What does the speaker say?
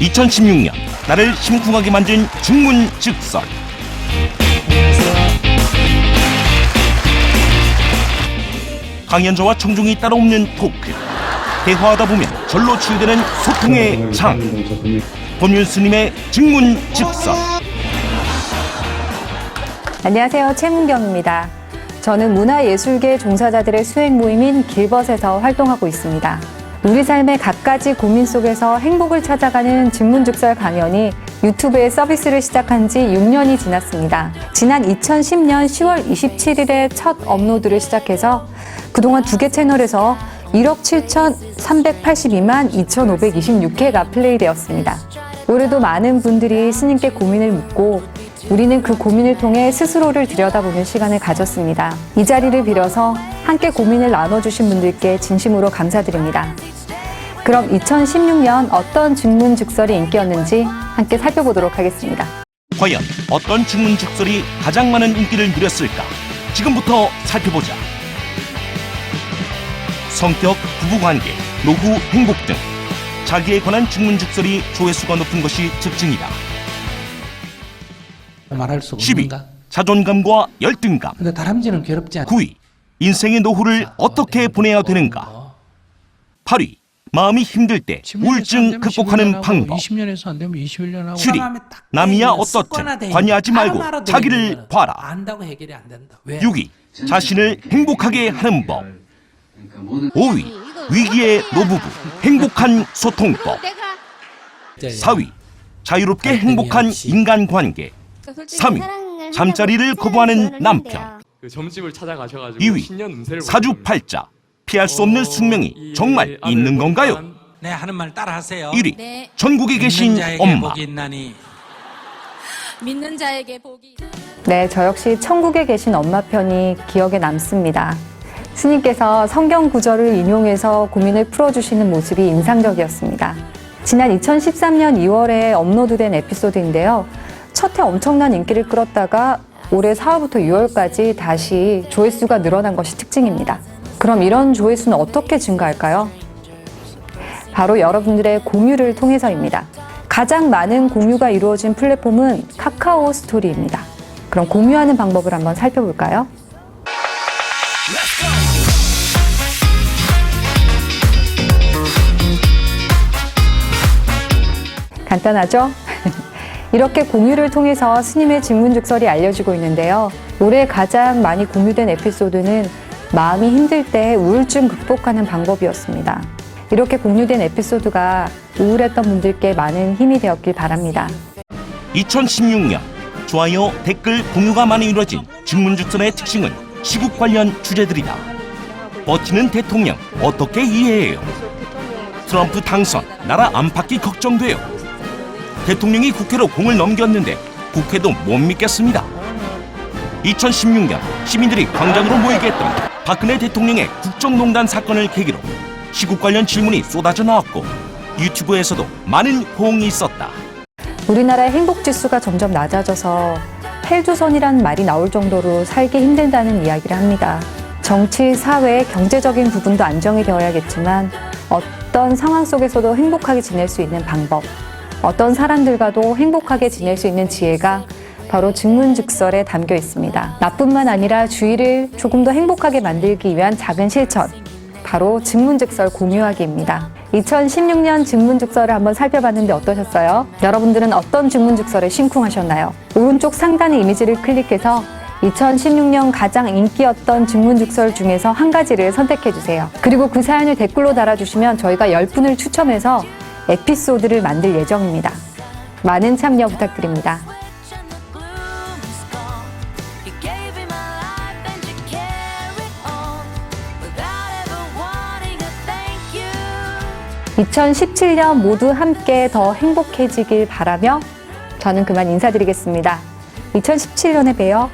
2016년 나를 심쿵하게 만든 중문 즉설 강연자와 청중이 따로 없는 토크 대화하다 보면 절로 치유되는 소통의 장 본윤 스님의 증문 즉설 안녕하세요. 최문경입니다. 저는 문화예술계 종사자들의 수행 모임인 길벗에서 활동하고 있습니다. 우리 삶의 갖가지 고민 속에서 행복을 찾아가는 증문즉설 강연이 유튜브에 서비스를 시작한 지 6년이 지났습니다. 지난 2010년 10월 27일에 첫 업로드를 시작해서 그동안 두 개 채널에서 1억 7,382만 2,526회가 플레이되었습니다. 올해도 많은 분들이 스님께 고민을 묻고 우리는 그 고민을 통해 스스로를 들여다보는 시간을 가졌습니다. 이 자리를 빌어서 함께 고민을 나눠주신 분들께 진심으로 감사드립니다. 그럼 2016년 어떤 증문즉설이 인기였는지 함께 살펴보도록 하겠습니다. 과연 어떤 증문즉설이 가장 많은 인기를 누렸을까 지금부터 살펴보자 성격, 부부관계, 노후, 행복 등 자기에 관한 증문즉설이 조회수가 높은 것이 특징이다 말할 수가 12. 없는가? 자존감과 열등감 근데 다람쥐는 괴롭지 않아. 9위 인생의 노후를 어떻게 보내야 되는가 8위 마음이 힘들 때 우울증 극복하는 방법. 20년에서 안 되면 21년 하고 7위 남이야 어떻든 관여하지 말고 자기를 봐라. 안다고 해결이 안 된다. 왜? 6위 자신을 행복하게 하는 법. 5위 위기의 노부부 행복한 소통법. 4위 자유롭게 행복한 인간관계. 3위 잠자리를 거부하는 남편. 그 점집을 찾아가셔가지고 2위 신년 운세를 사주팔자 피할 수 없는 숙명이 정말 있는 건가요? 네 하는 말 따라하세요. 1위 네, 전국에 계신 자에게 엄마 복이 있나니 믿는 자에게 복이 네, 저 역시 천국에 계신 엄마 편이 기억에 남습니다. 스님께서 성경 구절을 인용해서 고민을 풀어주시는 모습이 인상적이었습니다. 지난 2013년 2월에 업로드된 에피소드인데요. 첫해 엄청난 인기를 끌었다가 올해 4월부터 6월까지 다시 조회수가 늘어난 것이 특징입니다. 그럼 이런 조회수는 어떻게 증가할까요? 바로 여러분들의 공유를 통해서입니다. 가장 많은 공유가 이루어진 플랫폼은 카카오 스토리입니다. 그럼 공유하는 방법을 한번 살펴볼까요? 간단하죠? 이렇게 공유를 통해서 스님의 증문즉설이 알려지고 있는데요. 올해 가장 많이 공유된 에피소드는 마음이 힘들 때 우울증 극복하는 방법이었습니다. 이렇게 공유된 에피소드가 우울했던 분들께 많은 힘이 되었길 바랍니다. 2016년 좋아요, 댓글, 공유가 많이 이루어진 증문즉설의 특징은 시국 관련 주제들이다. 버티는 대통령 어떻게 이해해요? 트럼프 당선 나라 안팎이 걱정돼요. 대통령이 국회로 공을 넘겼는데 국회도 못 믿겠습니다. 2016년 시민들이 광장으로 모이게 했던 박근혜 대통령의 국정농단 사건을 계기로 시국 관련 질문이 쏟아져 나왔고 유튜브에서도 많은 호응이 있었다. 우리나라의 행복 지수가 점점 낮아져서 헬조선이라는 말이 나올 정도로 살기 힘들다는 이야기를 합니다. 정치, 사회, 경제적인 부분도 안정이 되어야겠지만 어떤 상황 속에서도 행복하게 지낼 수 있는 방법, 어떤 사람들과도 행복하게 지낼 수 있는 지혜가 바로 증문즉설에 담겨 있습니다. 나뿐만 아니라 주위를 조금 더 행복하게 만들기 위한 작은 실천, 바로 증문즉설 공유하기입니다. 2016년 증문즉설을 한번 살펴봤는데 어떠셨어요? 여러분들은 어떤 증문즉설에 심쿵하셨나요? 오른쪽 상단의 이미지를 클릭해서 2016년 가장 인기였던 증문즉설 중에서 한 가지를 선택해 주세요. 그리고 그 사연을 댓글로 달아주시면 저희가 10분을 추첨해서 에피소드를 만들 예정입니다. 많은 참여 부탁드립니다. 2017년 모두 함께 더 행복해지길 바라며 저는 그만 인사드리겠습니다. 2017년에 봬요.